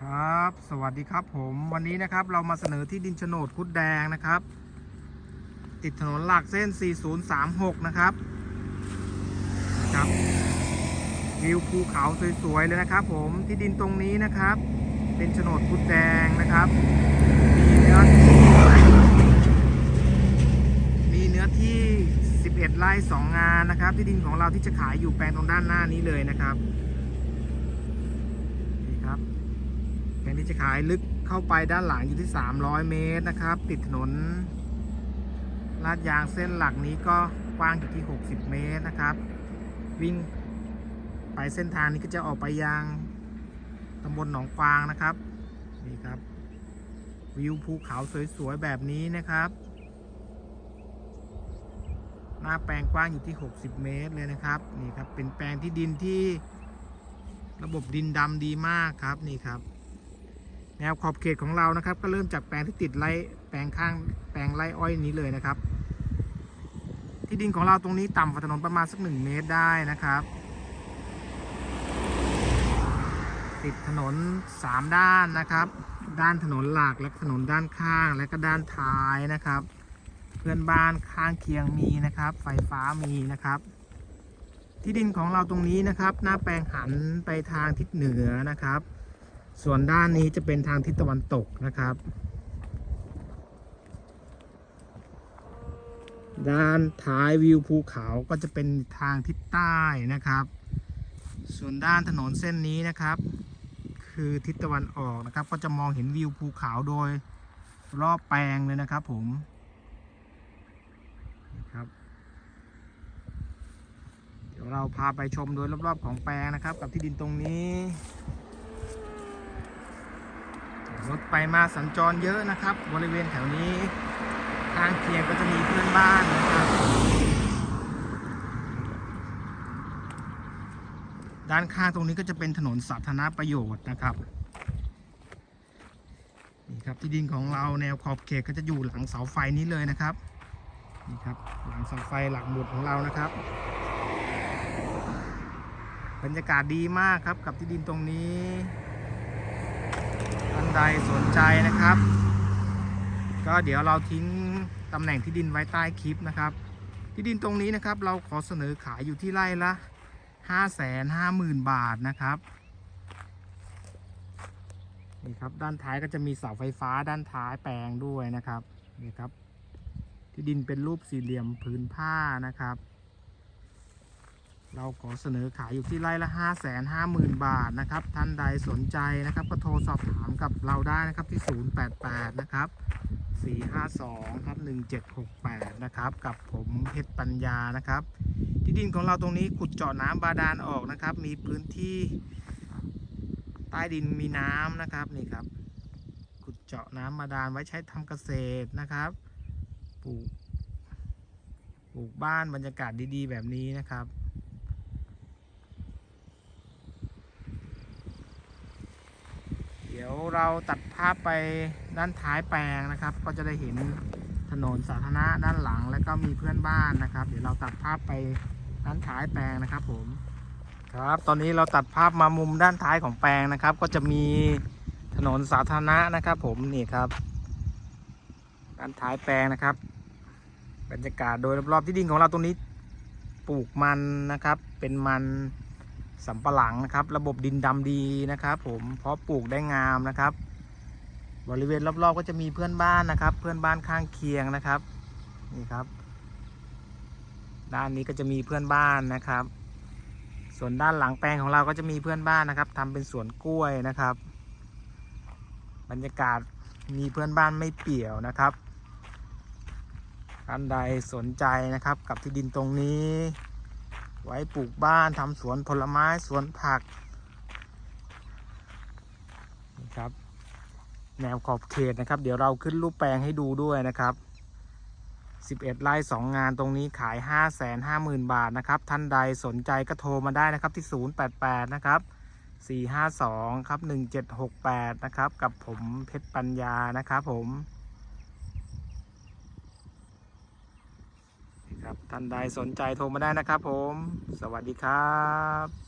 ครับ สวัสดีครับผมวันนี้นะครับเรามาเสนอที่ดินโฉนดคุดแดงนะครับ ติดถนนหลักเส้น 4036 นะครับนะครับ วิวภูเขาสวยๆเลยนะครับ ผมที่ดินตรงนี้นะครับ เป็นโฉนดคุดแดงนะครับ มีเนื้อที่มีเนื้อที่ 11 ไร่ 2 งานนะครับ ที่ดินของเราที่จะขายอยู่แปลงตรงด้านหน้านี้เลยนะครับนี่ครับ แป ลงที่จะขายลึกเข้าไปด้านหลังอยู่ที่ 300 เมตรนะครับ ติดถนนลาดยางเส้นหลักนี้ก็กว้างอยู่ที่ 60 เมตรนะครับ วิ่งไปเส้นทางนี้ก็จะออกไปยังตำบลหนองกวางนะครับนี่ครับ วิวภูเขาสวยๆแบบนี้นะครับ หน้าแปลงกว้างอยู่ที่ 60 เมตรเลยนะครับนี่ครับเป็นแปลงที่ดินที่ระบบดินดำดีมากครับนี่ครับ แนวขอบเขตของเรานะครับ ก็เริ่มจากแปลงที่ติดไร่แปลงข้างแปลงไร่อ้อยนี้เลยนะครับ ที่ดินของเราตรงนี้ต่ำกว่าถนนประมาณสักหนึ่งเมตรได้นะครับ ติดถนน 3 ด้านนะครับ ด้านถนนหลักและถนนด้านข้างและก็ด้านท้ายนะครับ เพื่อนบ้านข้างเคียงมีนะครับ ไฟฟ้ามีนะครับที่ดินของเราตรงนี้นะครับ หน้าแปลงหันไปทางทิศเหนือนะครับ ส่วนด้านนี้จะเป็นทางทิศตะวันตกนะครับ ด้านท้ายวิวภูเขาก็จะเป็นทางทิศใต้นะครับ ส่วนด้านถนนเส้นนี้นะครับ คือทิศตะวันออกนะครับ ก็จะมองเห็นวิวภูเขาโดยรอบแปลงเลยนะครับผมครับ เดี๋ยวเราพาไปชมโดยรอบๆของแปลงนะครับ กับที่ดินตรงนี้ รถไปมาสัญจรเยอะนะครับ บริเวณแถวนี้ข้างเคียงก็จะมีเพื่อนบ้านนะครับ ด้านข้างตรงนี้ก็จะเป็นถนนสาธารณประโยชน์นะครับนี่ครับที่ดินของเราแนวขอบเขตก็จะอยู่หลังเสาไฟนี้เลยนะครับนี่ครับหลังเสาไฟหลักหมุดของเรานะครับบรรยากาศดีมากครับกับที่ดินตรงนี้ ใดสนใจนะครับ ก็เดี๋ยวเราทิ้งตำแหน่งที่ดินไว้ใต้คลิปนะครับ ที่ดินตรงนี้นะครับ เราขอเสนอขายอยู่ที่ไร่ละ5 5 0 0 0 0 บาทนะครับนี่ครับด้านท้ายก็จะมีเสาไฟฟ้าด้านท้ายแปลงด้วยนะครับนี่ครับ ที่ดินเป็นรูปสี่เหลี่ยมผืนผ้านะครับ เราขอเสนอขายอยู่ที่ไร่ละ5 5 0 0 0 0 บาทนะครับ ท่านใดสนใจนะครับ ก็โทรสอบถามกับเราได้นะครับที่ 088 นะครับ 452ครับ1768 นะครับ กับผมเพชรปัญญานะครับ ที่ดินของเราตรงนี้ขุดเจาะน้ำบาดาลออกนะครับ มีพื้นที่ใต้ดินมีน้ำนะครับนี่ครับ ขุดเจาะน้ำบาดาลไว้ใช้ทำเกษตรนะครับปลูกปลูกบ้านบรรยากาศดีๆ แบบนี้นะครับ เราตัดภาพไปด้านท้ายแปลงนะครับ ก็จะได้เห็นถนนสาธารณะด้านหลัง แล้วก็มีเพื่อนบ้านนะครับ เดี๋ยวเราตัดภาพไปด้านท้ายแปลงนะครับผมครับ ตอนนี้เราตัดภาพมามุมด้านท้ายของแปลงนะครับ ก็จะมีถนนสาธารณะนะครับ ผมนี่ครับด้านท้ายแปลงนะครับบรรยากาศโดยรอบๆที่ดินของเราตรงนี้ปลูกมันนะครับ เป็นมัน สำปะหลังนะครับ ระบบดินดำดีนะครับ ผมเพราะปลูกได้งามนะครับ บริเวณรอบๆก็จะมีเพื่อนบ้านนะครับ เพื่อนบ้านข้างเคียงนะครับนี่ครับ ด้านนี้ก็จะมีเพื่อนบ้านนะครับ ส่วนด้านหลังแปลงของเราก็จะมีเพื่อนบ้านนะครับทำเป็นสวนกล้วยนะครับ บรรยากาศมีเพื่อนบ้านไม่เปี่ยวนะครับท่านใดสนใจนะครับกับที่ดินตรงนี้ ไว้ปลูกบ้านทำสวนผลไม้สวนผักนี่ครับแนวขอบเขตนะครับ เดี๋ยวเราขึ้นรูปแปลงให้ดูด้วยนะครับ 11ไร่2 งานตรงนี้ขาย 5 5 0 0 0 0 บาทนะครับ ท่านใดสนใจก็โทรมาได้นะครับที่ 088 นะครับ 452 ครับ 1768 นะครับ กับผมเพชรปัญญานะครับผม ครับ ท่านใดสนใจโทรมาได้นะครับผม สวัสดีครับ